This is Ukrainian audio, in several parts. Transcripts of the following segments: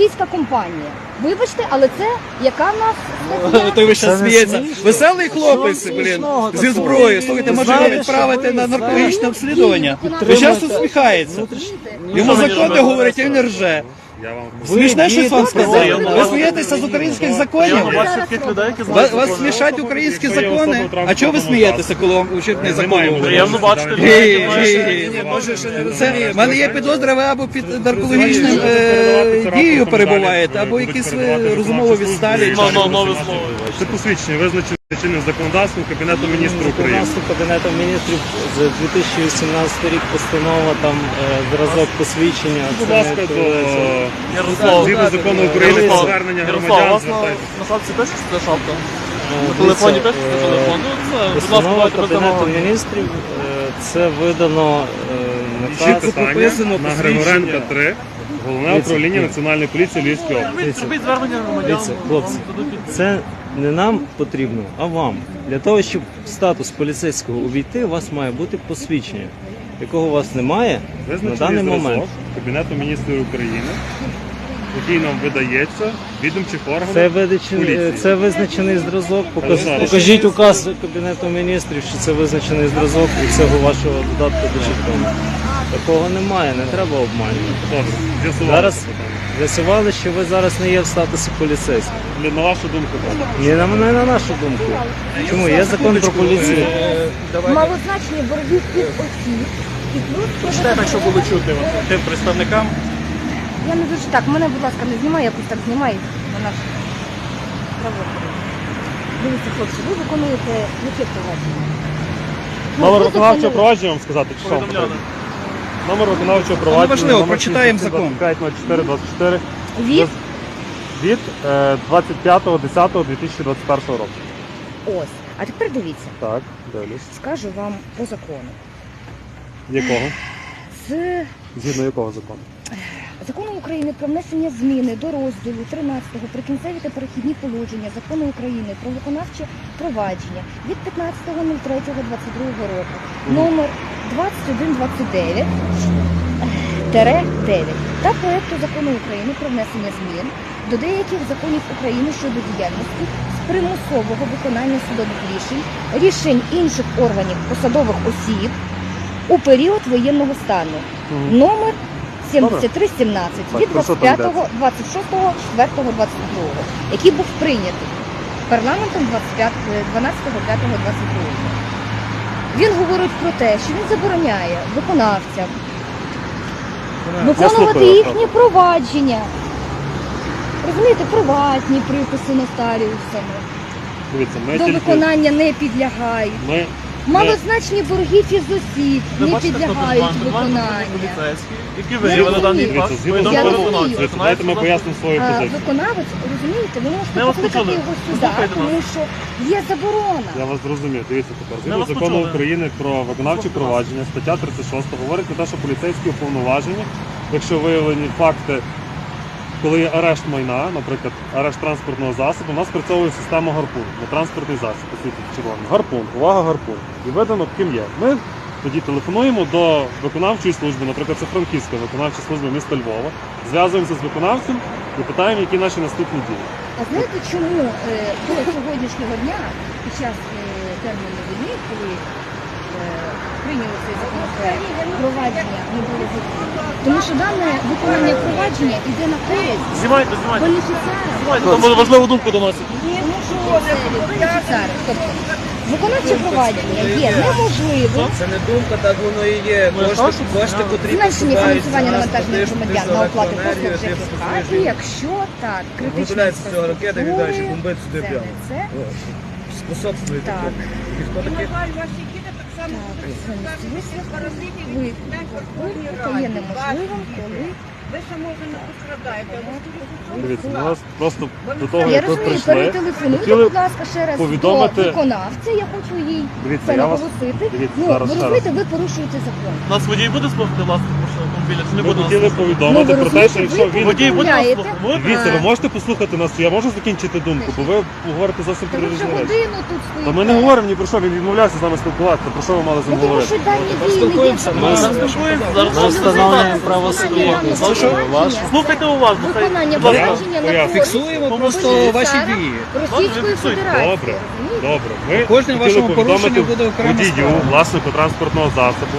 російська компанія. Вибачте, але це яка в нас стаття? Той ви ще сміється. Веселий хлопець, блін, зі зброєю. Слухайте, може його відправити на наркологічне обслідування. Ви часто усміхається. Йому закони говорять, а він не рже. Я вам Смішне щось вам сказали. правильно. Ви смієтеся з українських законів? Вас, смішать українські закони. А чого ви смієтеся, коли вам учить закон? Приємно бачити людей, які мають- Це, в мене є підозра, ви або під наркологічним е, дією перебуваєте, або якісь ви розумово відсталі. Ну, ну, нове слово. Це посвідчення визначене чинним законодавством Кабінету міністрів України. Законодавство Кабінету міністрів за 2018 рік постанова там е, зразок посвідчення. Будь це не ласка, до відповідається. Ярослав, згідно закону України про Ярослав, звернення Ярослав, у громадян вас на, звертайтеся. на шапці пишеш, це шапка? Е, На телефоні дивіться, пишеш, е, телефон? Ну, це, будь ласка, Постанова давайте без Кабінету міністрів е, це видано е, Ще наказ. питання на Григоренка 3, головне Дивіться, управління ні. Національної поліції Львівської області. Робіть, зробіть звернення громадян. Дивіться, хлопці, дадуть відповідь. Це не нам потрібно, а вам. Для того, щоб в статус поліцейського увійти, у вас має бути посвідчення, якого у вас немає на даний момент. Кабінету міністрів України, який нам видається відомчих Це, органів. визначений, Поліції. це визначений зразок. Олександр. покажіть указ Кабінету міністрів, що це визначений зразок і цього вашого додатку до жетону. Такого немає, не треба обманювати. Добре, з'ясували Зараз це питання. З'ясували, що ви зараз не є в статусі поліцейського. Для- На вашу думку, так. Ні на не на нашу думку. Чому є закон про поліцію? Малозначні борги від осіб. І плюс Читайте, якщо було чути от, тим представникам. Я не дуже так, мене, будь ласка, не знімай, якось так знімай на наш право. Дивіться, хлопці, ви виконуєте яке провадження? Ну, ви виконавчого виконуєте- провадження вам сказати, чи що Повідомляли. Номер виконавчого провадження. важливо, номер прочитаємо закон. 250424 Від від е, 25.10.2021 року. ось. А тепер дивіться, Так, дивлюсь. скажу вам по закону. Якого? З Згідно якого закону? Закону України про внесення зміни до розділу 13 прикінцеві та перехідні положення Закону України про виконавче провадження від 15.03.22 року номер 2129 9 та проекту закону України про внесення змін до деяких законів України щодо діяльності з примусового виконання судових рішень, рішень інших органів посадових осіб у період воєнного стану. Номер 7317 від Так, про 25, 26, 4, 22, який був прийнятий парламентом 25, 12, 5, 22. Він говорить про те, що він забороняє виконавцям виконувати їхні провадження. Розумієте, приватні приписи нотаріусами. Дивіться, ми До тільки виконання не підлягають. ми Малозначні борги фізосіб не підлягають? Виконання. які виявили даний факт. Повідомили закону- давайте ми пояснимо свою позицію. Виконавець, розумієте, ви можете покликати його сюди, тому що є заборона. Я вас зрозумів. Дивіться тепер. Згідно закону. України про виконавчі провадження, стаття 36 говорить про те, що поліцейські уповноважені, якщо виявлені факти, коли є арешт майна, наприклад, арешт транспортного засобу, у нас спрацьовує система гарпун на транспортний засіб, освітить червоний. Гарпун, увага, гарпун. І видано, ким є. Ми тоді телефонуємо до виконавчої служби, наприклад, це Франківська виконавча служба міста Львова, зв'язуємося з виконавцем і питаємо, які наші наступні дії. А знаєте, чому е, до сьогоднішнього дня, під час е, терміну війни, коли прийняли цей законопроект, провадження не було виконано? Тому що дане виконання провадження йде на користь Знімайте, знімайте. бенефіціарам. Знімайте, там важливу думку доносять. Тому що це бенефіціари. Тобто виконавче провадження є неможливим Це не думка, так воно і є. Ну, Кошти, що кошти потрібні. зменшення фінансування навантаження громадян на оплату послуг ЖКХ. І якщо так, з цього ракети, віддаючи інфраструктури, сюди це прямо. не це. О, Способствує Так. таке. І хто таке? Ви є неможливим, коли Ви ще може не пострадаєте. Дивіться, ми вас просто до того, я як ви розумію, прийшли, перетелефонуйте, хотіли будь ласка, ще раз повідомити- до виконавця, я хочу їй Дивіться, це я вас наголосити. дивіться Ну, зараз ви ще розумієте, ви порушуєте закон. Нас водій буде слухати власне? Автомобіля, не Ми буде хотіли повідомити ви про те, що розумієте, якщо ви він Водій, будь Гуляєте? ласка. Дивіться, ви можете послухати нас? Я можу закінчити думку, бо ви говорите зовсім Та про ви вже різні речі. годину тут стоїте. Та ми не говоримо ні про що, він відмовлявся з нами спілкуватися. Про що ви мали з ним тому говорити? що дані дії є Спілкуємося, Ми законом. спілкуємося, зараз Ми встановлюємо. Слухайте уважно, хай- Виконання будь ласка. на Фіксуємо просто ваші дії. Російської Фіксуйте. Федерації. Добре, добре. Ми Кожне хотіли вашому повідомити порушенню буде окрема водію, справа. власнику транспортного засобу.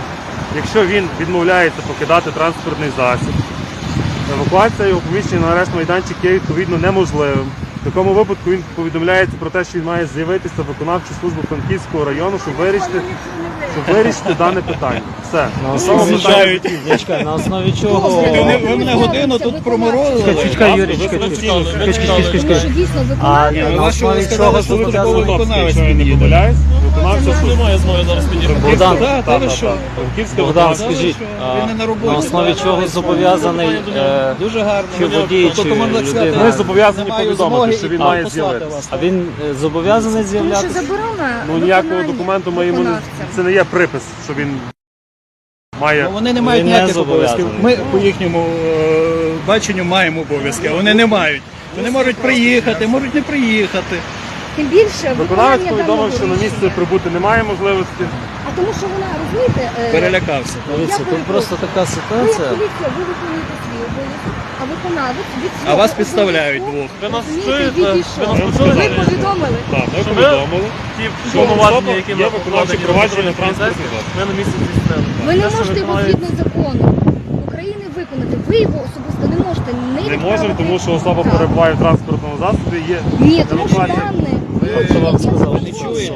Якщо він відмовляється покидати транспортний засіб, евакуація його поміщення на арешт майданчик є відповідно неможливим. В такому випадку він повідомляється про те, що він має з'явитися в виконавчу службу Франківського району, щоб вирішити, щоб вирішити дане питання. Все. На Цього основі, питання Зачекай, на основі чого? Ви мене- ви мене годину тут проморозили. Чекай, Юрій, чекай, чекай, чекай, чекай, чекай, А виконання. на вашого основі сказали, чого що ви зобов'язаний? такого виконавець Якщо я не під'їде. помиляюсь. Немає зараз підійти. Богдан, Так, та ви що? Франківська Богдан, скажіть? Він не на роботі. на основі чого зобов'язаний е, Дуже гарно. Чи водій, чи людина? Ми зобов'язані повідомити, що він має з'явитися. А він е, зобов'язаний Тому що з'являтися? заборона Ну ніякого виконання документу ми йому не виконавцям. це не є припис, що він має. Ну, Вони не мають не ніяких обов'язків. Ми по їхньому е, баченню маємо обов'язки, а вони не мають. Вони можуть приїхати, можуть не приїхати. Тим більше Виконавець виконання даного повідомив, що на місце прибути немає можливості. А тому що вона, розумієте, е, Перелякався. Дивіться, тут просто така ви як ситуація. поліція, ви виконуєте свій обов'язок, а виконавець від А вас підставляють двох. Ви нас чуєте? Ви нас почули? Ви повідомили. Так, ми Що ви- повідомили. Ті Що повноваження, які є покладені провадження на транспортний поліцейських, Ми на місці здійснили. Ви не Те, що можете його згідно закону України виконати. Ви його особисто не можете не Не відправити. можемо, тому що особа Так. перебуває в транспортному засобі. Є Ні, тому що евакуація. дане. Хто вам сказав? Ви не чуєте?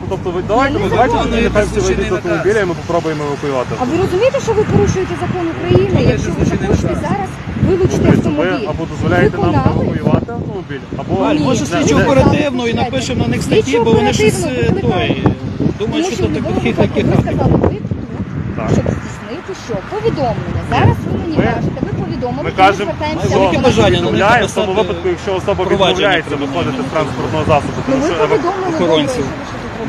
Ну, Тобто ви давайте, ми давайте нехай всі вийдуть з автомобіля і ми попробуємо евакуювати. А ви розумієте, що ви порушуєте закон України, якщо ви захочете зараз вилучити Дивіться, ви або дозволяєте нам евакуювати автомобіль, або Валь, може слідчу оперативну і напишемо на них статті, бо вони щось е, той. Тому Думають, що що в тут будь-якому таких випадку таких. ви сказали, ви тут, щоб здійснити що? Повідомлення. Зараз ви мені Ми- кажете, ви повідомили, Ми і кажемо, звертаємося до які вас. бажання, ну, в тому написати випадку, якщо особа провадження відмовляється виходити з транспортного засобу, Ну тому ви що евак- повідомили охоронців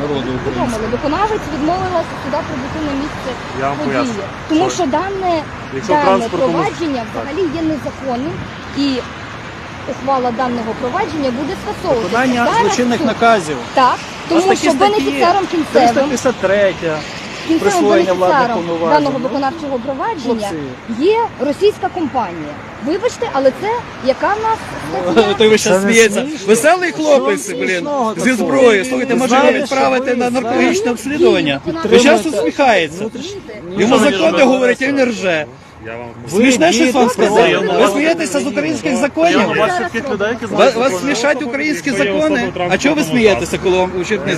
народу. Повідомили. Виконавець відмовилася сюди прибути на місце Я вам події. поясню. Тому Що- що дане, Якщо дане транспортному- провадження взагалі є незаконним і ухвала даного провадження буде скасовуватися. Виконання Зараз злочинних суд- наказів. Так, тому що статті є. бенефіціаром кінцевим 353. Кінцевим присвоєння владних бенефіціаром повноважень. даного Ну, виконавчого провадження хлопці. є російська компанія. Вибачте, але це яка в нас стаття? То ви щас сміється. Веселий хлопець, блін, смішного зі такого? зброєю. Слухайте, може його відправити на наркологічне обслідування. Ви зараз усміхається. Йому закони говорять, а він рже. Я вам Ви Смішне щось вам сказали. Ви смієтеся з українських законів? Вас, вас смішать українські закони. А чого ви смієтеся, коли вам учить не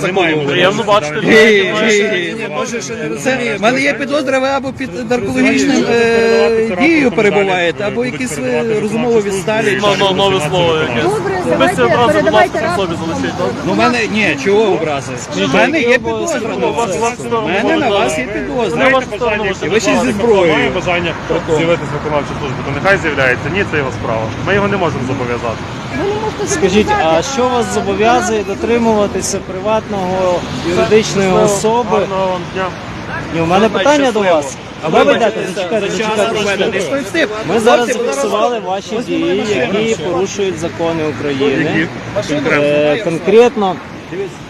Приємно бачити Ні, ні, ні, може, що не- це в мене є підозра, ви або під наркологічним е, дією перебуваєте, або якісь ви розумово відсталі. Ну, ну, нове слово. Добре, давайте образи, будь передавайте ласка, собі залишіть. добре? Ну, в мене ні, чого образи? У мене є підозра на вас. У мене на вас є підозра. Знаєте бажання, І ви ще зі зброєю. бажання з'явитися в виконавчу службу, то нехай з'являється. Ні, це його справа. Ми його не можемо зобов'язати. Ви не можете Скажіть, а що вас зобов'язує дотримуватися приватного юридичної особи? Гарного вам дня. Ні, у мене питання до вас. А ви ведете, зачекайте, зачекайте. Ми зараз зафіксували ваші дії, які порушують закони України. Які? Е, Конкретно,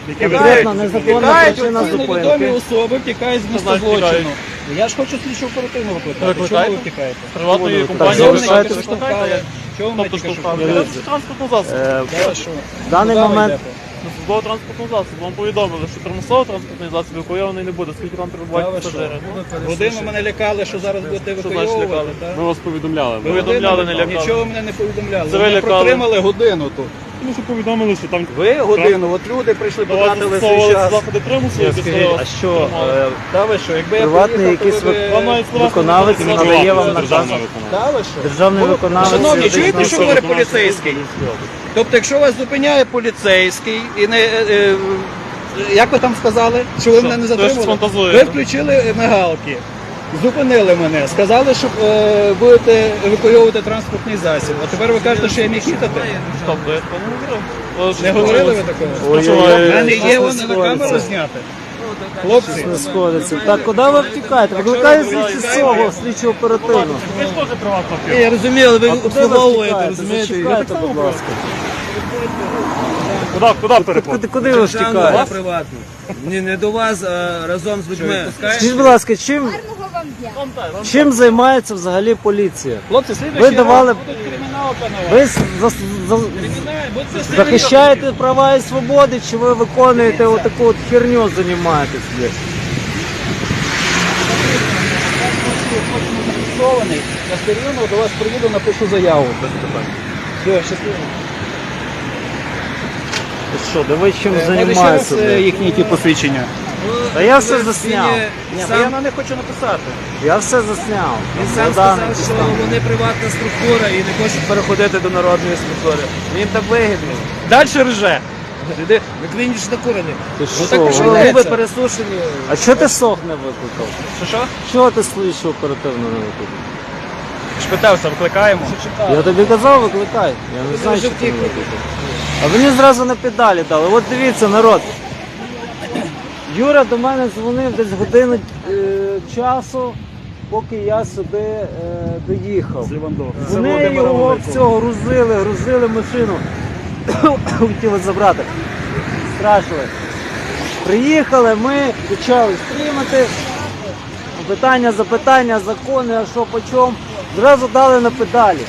Які ви конкретно знаєте? незаконна Втікають причина оці невідомі зупинки. особи, втікають з місця злочину. Втікають. Я ж хочу слідчу оперативну викликати. Чого ви втікаєте? Приватної компанії ви штовхаєте. Чого ви мене Тобто тільки що штовхаєте. втікали? Це транспортний засіб. Е? В даний Куди ви момент йдете? На службовий транспортний засіб. Вам повідомили, що примусовий транспортний засіб евакуйований не буде, скільки там Та перебувають що? пасажири. Годину мене лякали, що зараз будете Що значить евакуйовувати. так? Ми вас повідомляли. Ви повідомляли, не лякали. Нічого мене не повідомляли. Це ви Мене лякали. протримали годину тут. Тому що повідомили, що там Ви годину, от люди прийшли, До вас потратили свій застосовували час. заходи примусу, які скажіть, а що е, Та ви що, якби я Приватний поїхав, якийсь ви ви- б- виконавець надає вам наказ? Та ви що? державний виконавець Шановні, чуєте, що говорить поліцейський? Тобто, якщо вас зупиняє поліцейський і не. е, е, як ви там сказали, що ви Що? мене не затримали? Ви включили мигалки, зупинили мене, сказали, що е, будете евакуйовувати транспортний засіб. А тепер ви кажете, що я міг я не говорили ви такого? У мене є не воно на камеру зняти. Хлопці, не сходиться. Так, куди ви втікаєте? Викликайте звідси цього слідчо оперативно. Ви ж теж приватна фірма. я розумію, але ви обслуговуєте, розумієте? Зачекайте, будь ласка. Куди, куди Куди, куди ви втікаєте? приватно. Ні, не до вас, а разом з людьми. Скажіть, будь ласка, чим, Гарного вам дня. чим займається взагалі поліція? Хлопці, Ви слідуючий давали, раз кримінал ви с- за- за- Кримінал, будьте захищаєте права і свободи, чи ви виконуєте отаку от херню займаєтесь? блядь? зафіксований. Я все рівно до вас приїду, напишу заяву. Все, щасливо. Що, да ви чим Може займаєтеся? е, їхні ті посвідчення? Та я все засняв. Ні, бо я на них хочу написати. Я все засняв. Він Там сам сказав, що там. вони приватна структура і не хочуть переходити до народної структури. Їм так вигідно. Далі рже. Іди, Ви клінічно курений. Ти що, так ви- що губи пересушені. А що ти сох не викликав? Що що? Чого ти слідчо оперативно не викликав? Шпитався, викликаємо. Я тобі казав, викликай. Я не знаю, що ти не викликав. А мені зразу на педалі дали. От дивіться, народ. Юра до мене дзвонив десь годину е, часу, поки я сюди е, доїхав. Вони його всього грузили, грузили машину. Хотіли забрати. Страшили. Приїхали, ми почали стрімати. Питання, запитання, закони, а що по чому. Зразу дали на педалі.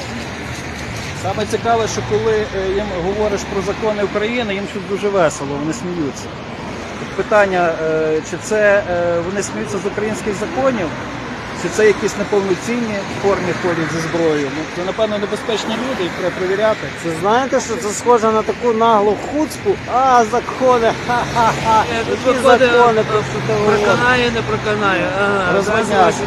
Саме цікаве, що коли е, їм говориш про закони України, їм щось дуже весело, вони сміються. Питання, е, чи це е, вони сміються з українських законів, чи це якісь неповноцінні в формі ходять зі зброєю. Ну, це, напевно, небезпечні люди, їх треба перевіряти. Це знаєте, що це схоже на таку наглу хуцпу? А, закони, ха-ха-ха. Які закони, про що ти говориш? Проканає, не проканає. Ага, дасть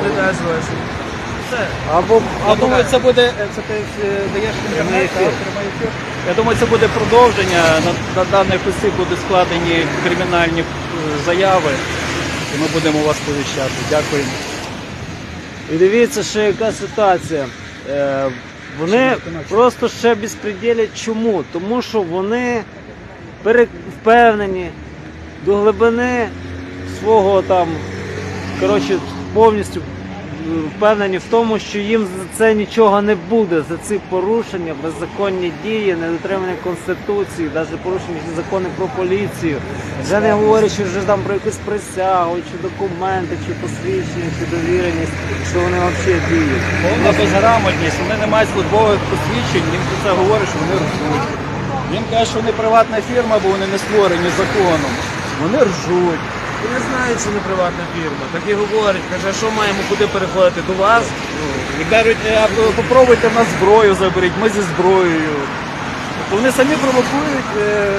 не дасть гроші. Все. Або, Я або думаю, це буде, е, це ти е, даєш інтернет, так, прямий ефір. Я думаю, це буде продовження. На, на даних осіб будуть складені кримінальні е, заяви, і ми будемо вас повіщати. Дякую. І дивіться, ще яка ситуація. Е, вони просто ще безпреділять. Чому? Тому що вони пере- впевнені до глибини свого там, коротше, повністю впевнені в тому, що їм за це нічого не буде, за ці порушення, беззаконні дії, недотримання конституції, навіть порушення закони про поліцію. Вже не говорячи вже там про якусь присягу, чи документи, чи посвідчення, чи довіреність, що вони взагалі діють. Повна безграмотність, вони не мають службових посвідчень, їм про це говориш, вони ржуть. Їм кажуть, що вони приватна фірма, бо вони не створені законом. Вони ржуть. Вони знають, що не приватна фірма. Так і говорять, каже, а що маємо куди переходити до вас? І кажуть, «Е, а ви попробуйте на зброю заберіть, ми зі зброєю. Тобто вони самі провокують е,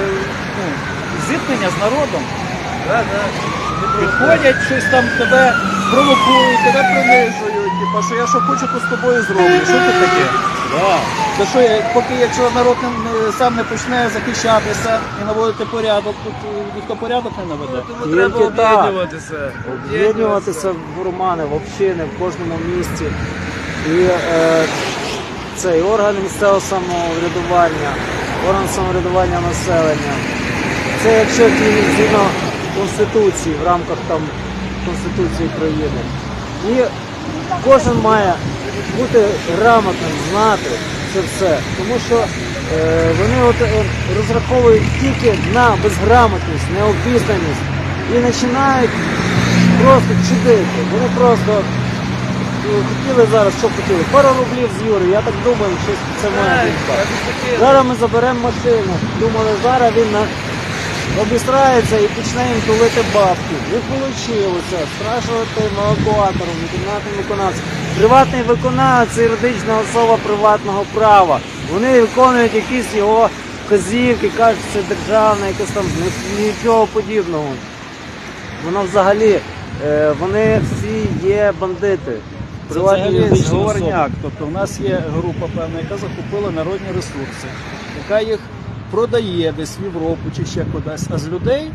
ну, зіткнення з народом. Підходять, щось там тебе провокують, тебе принижують. Типа, що я що хочу, то з тобою зроблю. Що це таке? Це що, я- поки якщо народ не, сам не почне захищатися і наводити порядок, тут е, ніхто порядок не наведе. Тому треба Тільки так. об'єднуватися. Об'єднуватися в громади, в общини, в кожному місті. І е, цей орган місцевого самоврядування, орган самоврядування населення. Це якщо ті- згідно Конституції, в рамках там Конституції України. І кожен має бути грамотним, знати це все. Тому що е, вони от, е, розраховують тільки на безграмотність, необізнаність і починають просто чудити. Вони просто е, хотіли зараз, що хотіли? Пару рублів з Юри, я так думаю, що це моя думка. Зараз ми заберемо машину. Думали, зараз він на... обістрається і почне їм тулити бабки. Не вийшло страшувати евакуатором, виконавним виконавцем. Приватний виконавець це юридична особа приватного права. Вони виконують якісь його вказівки, кажуть, що це державне, якесь там нічого подібного. Воно взагалі, е, вони всі є бандити. Особи. зговорняк. Тобто в нас є група певна, яка захопила народні ресурси, яка їх продає десь в Європу чи ще кудись. А з людей,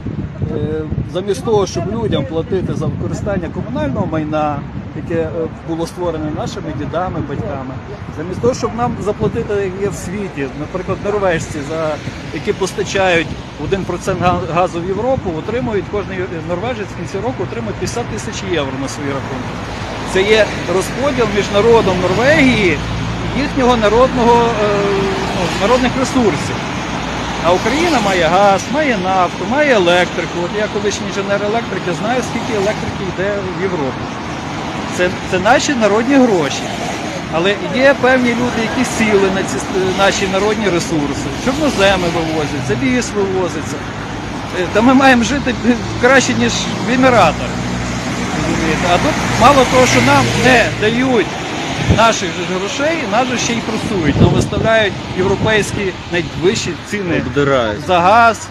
е, замість того, щоб людям платити за використання комунального майна, яке е, було створене нашими дідами, батьками, замість того, щоб нам заплатити, як є в світі, наприклад, норвежці, за які постачають 1% газу в Європу, отримують кожен норвежець в кінці року отримує 50 тисяч євро на свої рахунки. Це є розподіл між народом Норвегії і їхнього народного е, ну, народних ресурсів. А Україна має газ, має нафту, має електрику. От я колишній інженер електрики знаю, скільки електрики йде в Європу. Це, це наші народні гроші. Але є певні люди, які сіли на ці е, наші народні ресурси. Чорноземи вивозяться, ліс вивозиться. Е, Та ми маємо жити краще, ніж в Еміратах. А тут мало того, що нам не дають наших же грошей, нас же ще й просують. Нам виставляють європейські найвищі ціни за газ,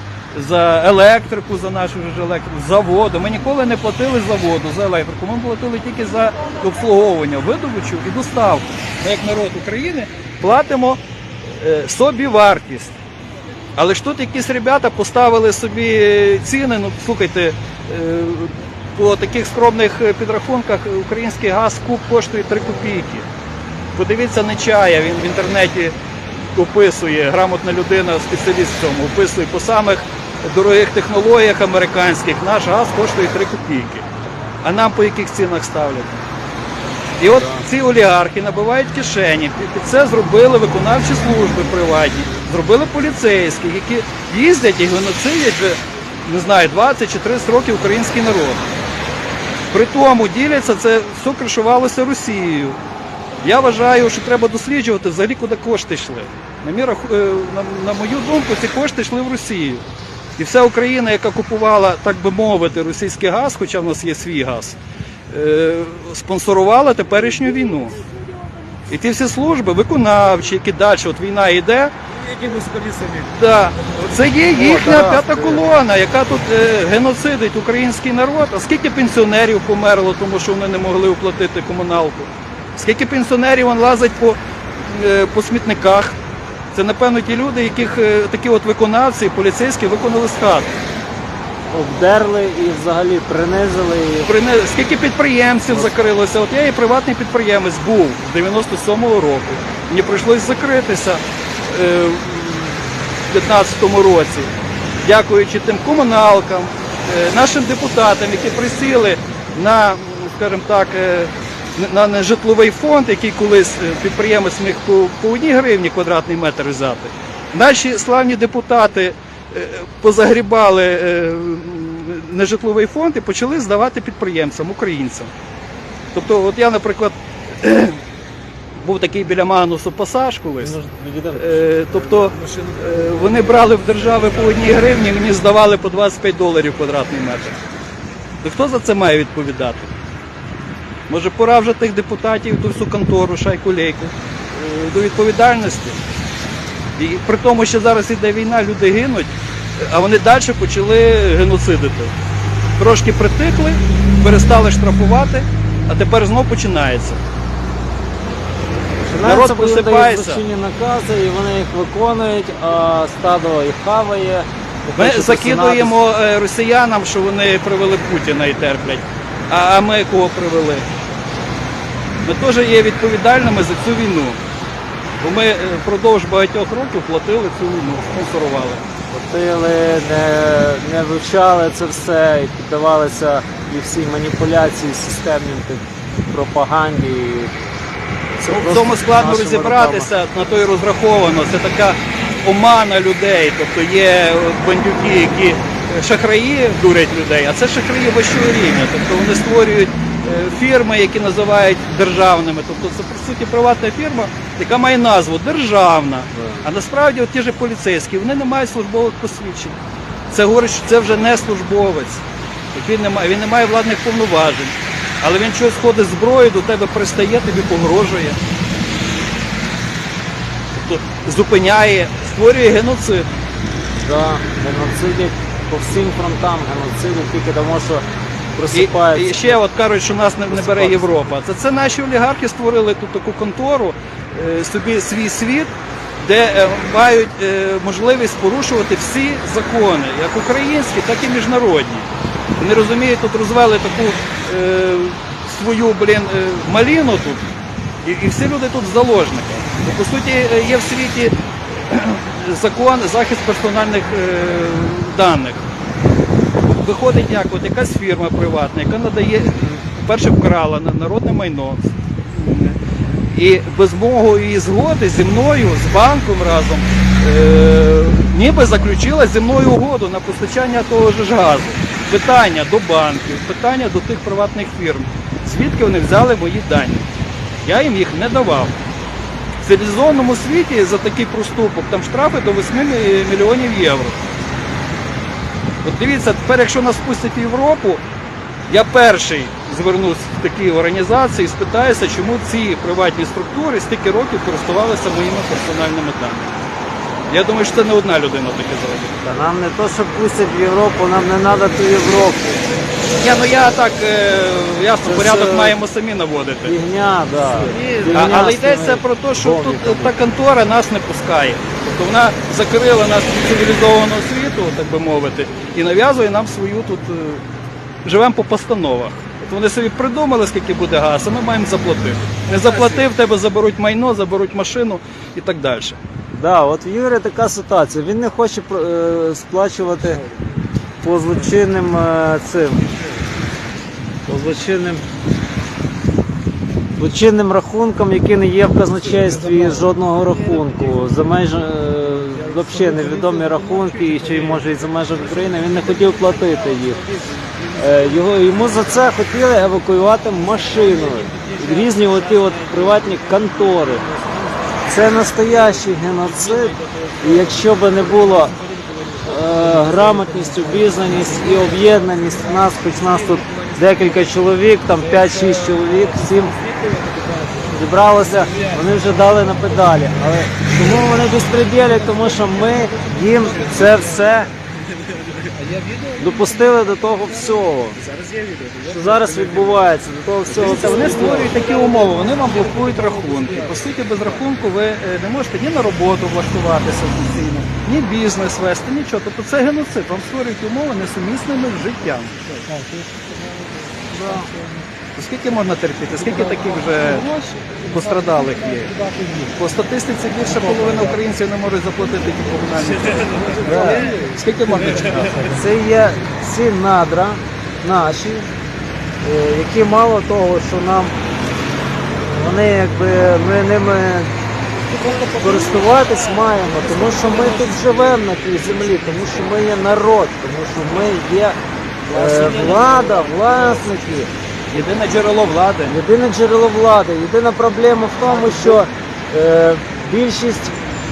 за електрику, за нашу ж електрику, за воду. Ми ніколи не платили за воду, за електрику. Ми платили тільки за обслуговування, видобичу і доставку. Ми, як народ України, платимо е, собі вартість. Але ж тут якісь ребята поставили собі ціни. Ну слухайте, е, по таких скромних е, підрахунках український газ куб коштує 3 копійки. Подивіться Нечая, він в інтернеті описує, грамотна людина, спеціаліст в цьому, описує по самих дорогих технологіях американських наш газ коштує 3 копійки. А нам по яких цінах ставлять? І от ці олігархи набивають кишені. Під- Під це зробили виконавчі служби приватні, зробили поліцейські, які їздять і геноцидять вже, не знаю, 20 чи 30 років український народ. При тому діляться, це все кришувалося Росією. Я вважаю, що треба досліджувати взагалі, куди кошти йшли. На, мій е, на мою думку, ці кошти йшли в Росію. І вся Україна, яка купувала, так би мовити, російський газ, хоча в нас є свій газ, е, спонсорувала теперішню війну. І ті всі служби, виконавчі, які далі, от війна йде, Да. Це є їхня п'ята колона, яка тут е, геноцидить український народ. А скільки пенсіонерів померло, тому що вони не могли оплатити комуналку? Скільки пенсіонерів вон лазить по, е, по смітниках? Це, напевно, ті люди, яких е, такі от виконавці, поліцейські виконали з хат. Обдерли і взагалі принизили. Скільки підприємців закрилося? От я і приватний підприємець був з 97-го року. Мені прийшлось закритися е, в 15-му році. Дякуючи тим комуналкам, е, нашим депутатам, які присіли на, скажімо так, е, на нежитловий фонд, який колись е, підприємець міг по, по одній гривні квадратний метр взяти. Наші славні депутати позагрібали е, нежитловий фонд і почали здавати підприємцям, українцям. Тобто, от я, наприклад, був такий біля Магнусу пасаж колись. Е, Тобто е, вони брали в держави по одній гривні, мені здавали по 25 доларів квадратний метр. То хто за це має відповідати? Може, пора вже тих депутатів, ту всю контору, шайку лейку е, до відповідальності. І при тому, що зараз іде війна, люди гинуть, а вони далі почали геноцидити. Трошки притихли, перестали штрафувати, а тепер знов починається. Народ просипається. злочинні накази, і вони їх виконують, а стадо їх хаває. Ми закидуємо е, росіянам, що вони привели Путіна і терплять. А ми кого привели? Ми теж є відповідальними за цю війну. Бо ми е, впродовж багатьох років платили цю війну, спонсорували. Платили, не, не вивчали це все і піддавалися і всій маніпуляції системним пропаганді. Це Ну, в цьому складно розібратися, на то і розраховано. Це така омана людей. Тобто є бандюки, які е, шахраї дурять людей, а це шахраї вищого рівня. Тобто вони створюють е, фірми, які називають державними. Тобто це по суті приватна фірма, яка має назву державна. А насправді от ті ж поліцейські вони не мають службових посвідчень. Це говорить, що це вже не службовець. Він не має, він не має владних повноважень. Але він щось ходить з зброєю, до тебе пристає, тобі погрожує. Тобто зупиняє, створює геноцид. Да, геноцидять по всім фронтам, геноцидять тільки тому, що І, і ще от кажуть, що нас не, не бере Європа. Це, це наші олігархи створили тут таку контору, собі свій світ, де е, мають е, можливість порушувати всі закони, як українські, так і міжнародні. Вони розуміють, тут розвели таку е, свою блін, е, маліну тут, і, і всі люди тут в заложниках. По суті, е, є в світі закон захист персональних е, даних. Виходить як, от якась фірма приватна, яка надає, перше вкрала народне майно. І без мого її згоди зі мною, з банком разом, е, ніби заключила зі мною угоду на постачання того ж газу. Питання до банків, питання до тих приватних фірм. Звідки вони взяли мої дані? Я їм їх не давав. В цивілізованому світі за такий проступок там штрафи до 8 мільйонів євро. От дивіться, тепер якщо нас пустять в Європу, я перший звернусь в такі організації і спитаюся, чому ці приватні структури стільки років користувалися моїми персональними даними. Я думаю, що це не одна людина таке зробить. Та нам не то, що пустять в Європу, нам не треба ту Європу. Ні, ну я так е, ясно, Це порядок маємо самі наводити. Фігня, да. А, Фігня але йдеться про те, що тут домиками. та контора нас не пускає. Тобто вона закрила нас від цивілізованого світу, так би мовити, і нав'язує нам свою тут. е, Живемо по постановах. От вони собі придумали, скільки буде газ, а ми маємо заплатити. Не заплатив, тебе заберуть майно, заберуть машину і так далі. Да, от в Юрія така ситуація. Він не хоче е, сплачувати по злочинним е, цим. По злочинним. Злочинним рахункам, які не є в казначействі жодного рахунку. За меж е, взагалі невідомі рахунки, і ще й може і за межами України, він не хотів платити їх. Е, Його, йому за це хотіли евакуювати машину. Різні оті от приватні контори. Це настоящий геноцид. І якщо б не було е, грамотність, обізнаність і об'єднаність нас, хоч нас тут декілька чоловік, там 5-6 чоловік, 7 зібралося, вони вже дали на педалі. Але чому вони безпреділять? Тому що ми їм це все допустили до того всього. Що зараз відбувається, до того всього. Дивіться, вони створюють такі умови, вони вам блокують рахунки. По суті, без рахунку ви е, не можете ні на роботу влаштуватися офіційно, ні бізнес вести, нічого. Тобто це геноцид. Вам створюють умови несумісними з життям. То Скільки можна терпіти? Скільки таких вже пострадалих є? По статистиці більше половини українців не можуть заплатити ті комунальні. послуги. Скільки можна чекати? Це є ці надра наші, е, які мало того, що нам вони якби ми ними користуватись маємо, тому що ми тут живемо на тій землі, тому що ми є народ, тому що ми є е, влада, власники. Єдине джерело влади. Єдине джерело влади. Єдина проблема в тому, що е, більшість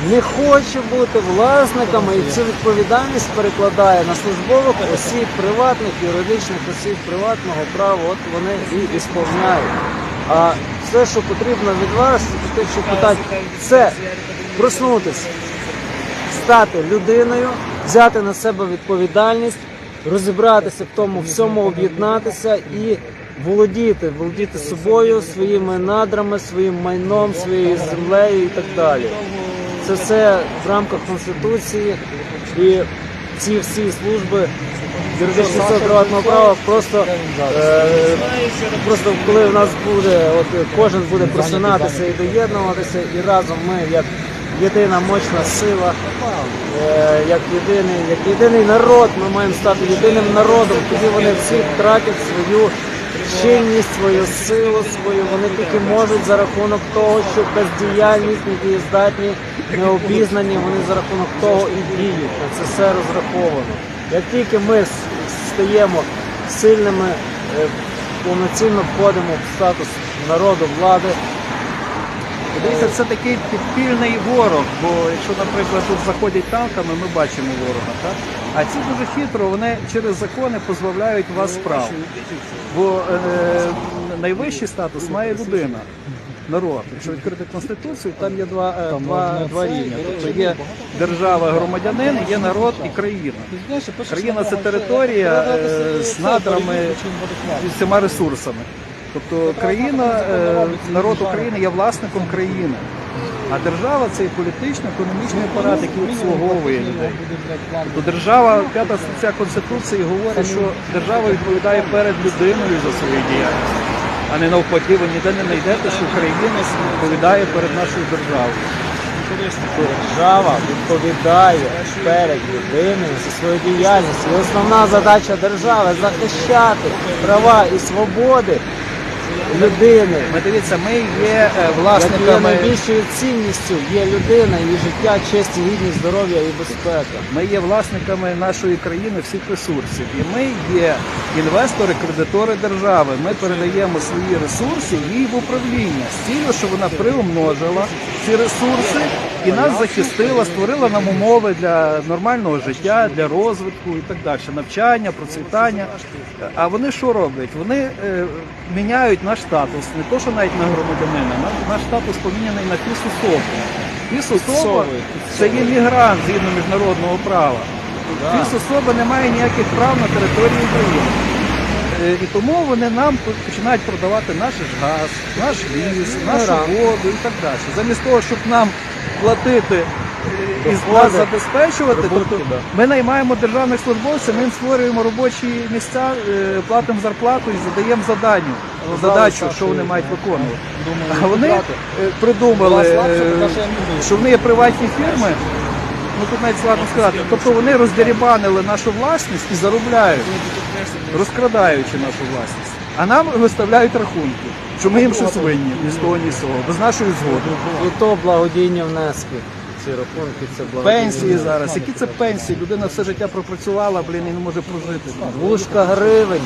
не хоче бути власниками і цю відповідальність перекладає на службових осіб, приватних, юридичних осіб приватного права. От вони і ісполняють. А все, що потрібно від вас, що питати, це проснутися, стати людиною, взяти на себе відповідальність, розібратися в тому всьому, об'єднатися і володіти, володіти собою, своїми надрами, своїм майном, своєю землею і так далі. Це все в рамках Конституції. І ці всі служби юридичного приватного права просто, е, просто коли в нас буде, от кожен буде просинатися і доєднуватися, і разом ми як єдина мощна сила, е, як єдиний, як єдиний народ, ми маємо стати єдиним народом, тоді вони всі втратять свою чинність, свою силу, свою. Вони тільки можуть за рахунок того, що бездіяльність, недієздатні, необізнані, вони за рахунок того і діють. Це все розраховано. Як тільки ми стаємо сильними, е, повноцінно входимо в статус народу, влади, Дивіться, це такий підпільний ворог, бо якщо, наприклад, тут заходять танками, ми бачимо ворога, так? А ці дуже хитро, вони через закони позбавляють вас прав. Бо е, найвищий статус має людина, народ. Якщо відкрити конституцію, там є два, е, два, два рівня. Тобто є держава, громадянин, є народ і країна. Країна це територія е, з надрами і всіма ресурсами. Тобто країна, е, народ України є власником країни. А держава це і політичний, економічний апарат, який обслуговує людей. Тобто держава, п'ята стаття Конституції говорить, що держава відповідає перед людиною за свою діяльність. а не навпаки, ви ніде не знайдете, що українець відповідає перед нашою державою. Держава відповідає перед людиною за свою діяльність. І основна задача держави захищати права і свободи людини. Ми дивіться, ми є е, власниками. найбільшою цінністю є людина, її життя, честь, гідність, здоров'я і безпека. Ми є власниками нашої країни всіх ресурсів, і ми є інвестори, кредитори держави. Ми передаємо свої ресурси їй в управління з цілею, щоб вона приумножила ці ресурси і нас захистила, створила нам умови для нормального життя, для розвитку і так далі, навчання, процвітання. А вони що роблять? Вони е, міняють наш статус, не то, що навіть на громадянина, наш, наш статус поміняний на пісособу. Пісособа це є мігрант згідно міжнародного права. Пісособа не має ніяких прав на території України. Е, І тому вони нам починають продавати наш газ, наш ліс, нашу воду і так далі. Замість того, щоб нам платити і нас забезпечувати, прибутки, тобто да. ми наймаємо державних службовців, ми їм створюємо робочі місця, е, платимо зарплату і задаємо задання, задачу, що вони мають виконувати. А вони е, придумали, е, що вони є приватні фірми. Ну тут навіть складно сказати. Тобто вони роздерібанили нашу власність і заробляють, розкрадаючи нашу власність. А нам виставляють рахунки, що ми їм щось винні, ні з того, ні з того, без нашої згоди. І то благодійні внески. Ці рахунки це благодійні Пенсії зараз. Які це пенсії? Людина все життя пропрацювала, блін, і не може прожити. Двушка гривень.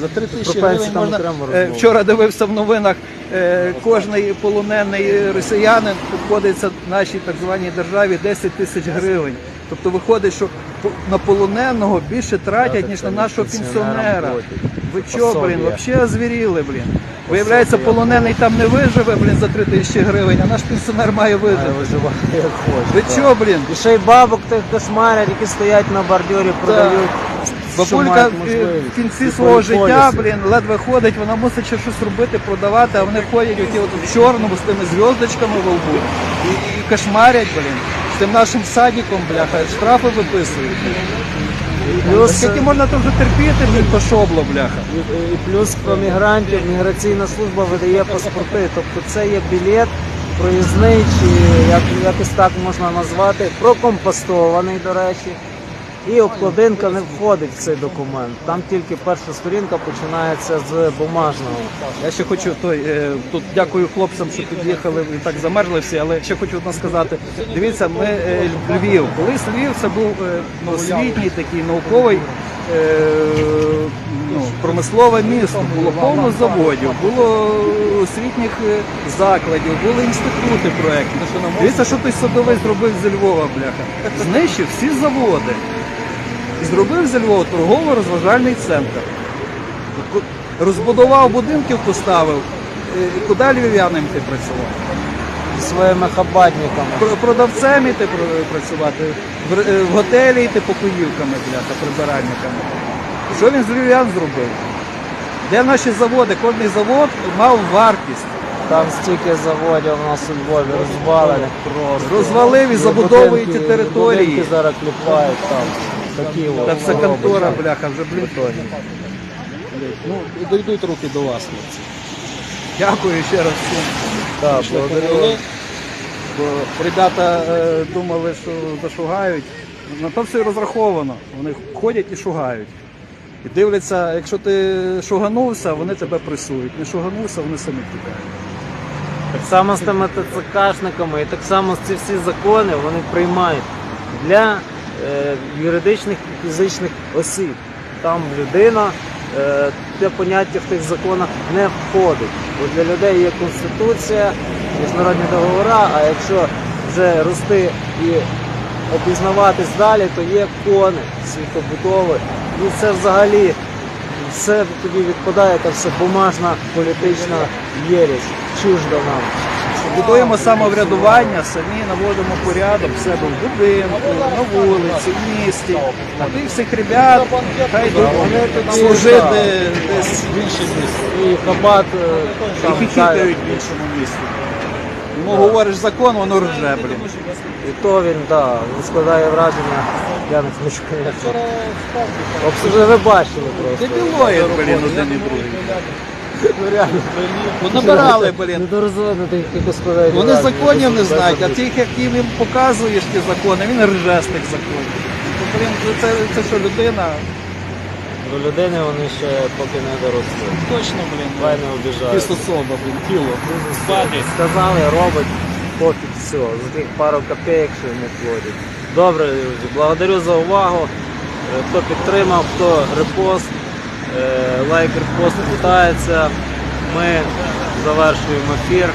За три тисячі гривень можна. Е. Вчора дивився в новинах, е, кожний полонений росіянин обходиться нашій так званій державі 10 тисяч гривень. Тобто виходить, що на полоненого більше тратять, ніж на нашого пенсіонера. Ви чо, блін, взагалі озвіріли, блін. Виявляється, полонений там не виживе, блін, за 3 тисячі гривень, а наш пенсіонер має вижити. виживати як хоче. Ви так. чо, блін? І ще й бабок тих кошмарять, які стоять на бордюрі, продають. Бабулька е, в кінці І свого життя, блін, ледве ходить, вона мусить ще щось робити, продавати, а вони ходять оті от в чорному з тими зв'язочками в лбу і, і кошмарять, блін. З тим нашим садиком, бляха, штрафи виписують. Плюс, Скільки можна то вже терпіти, блін, то шобло, бляха. і, і плюс про мігрантів міграційна служба видає паспорти. Тобто це є білет проїзний, чи як, якось так можна назвати, прокомпостований, до речі. І обкладинка не входить в цей документ. Там тільки перша сторінка починається з бумажного. Я ще хочу той е, тут дякую хлопцям, що під'їхали і так замерзли всі, але ще хочу одне сказати. Дивіться, ми е, Львів. Колись Львів це був е, ну, освітній такий науковий. Ну, промислове місто, було повно заводів, було освітніх закладів, були інститути проєктні. Дивіться, що той садовий зробив зі Львова, бляха. Знищив всі заводи. І зробив зі Львова торгово-розважальний центр. Розбудував будинків, поставив. Е, Куди львів'янам йти працювати? зі своїми хабатниками. Продавцем йти працювати, в, е, в готелі йти покоївками, бляха, прибиральниками. Що він з львів'ян зробив? Де наші заводи? Кожний завод мав вартість. Там стільки заводів у нас у Львові розвалених. Розвалив і І забудовує ті території. Будинки зараз кліпають там. Та все контора, бляха, вже блін. Ну, і дійдуть руки до вас, хлопці. Дякую ще раз всім. Так, благодарю. бо ребята е, думали, що зашугають. На то все і розраховано. Вони ходять і шугають. І дивляться, якщо ти шуганувся, вони тебе пресують. Не шуганувся, вони самі тікають. Так само з тими ТЦКшниками і так само ці всі закони вони приймають для юридичних і фізичних осіб. Там людина, е, те поняття в тих законах не входить. Бо для людей є конституція, міжнародні договори, а якщо вже рости і обізнаватись далі, то є кони світобудови. І це взагалі все тоді відпадає та все бумажна політична єресь, чужда нам. Будуємо самоврядування, самі наводимо порядок в себе в будинку, на вулиці, в місті. А тих всіх ребят, хай йдуть служити десь в інші місця. І хабат е, там І хихікають в іншому місті. Йому говориш закон, воно рже, блін. І то він, да, він складає враження, я не хочу. Обс- Ви бачили просто. Дебілоїд, блін, один і другий. Ну реально. Ну, набирали, блін. Вони законів не знають, а тих, яким їм показуєш ті закони, він рже з тих законів. Ну, блін, це, це що людина? До людини вони ще поки не доросли. Точно, блін. Хай не обіжають. Фісособа, блін, тіло. Сказали, робить, пофіг, все. За тих пару копійок, що не плодять. Добре, друзі, благодарю за увагу. Хто підтримав, хто репост, е, просто питається. Ми завершуємо ефір.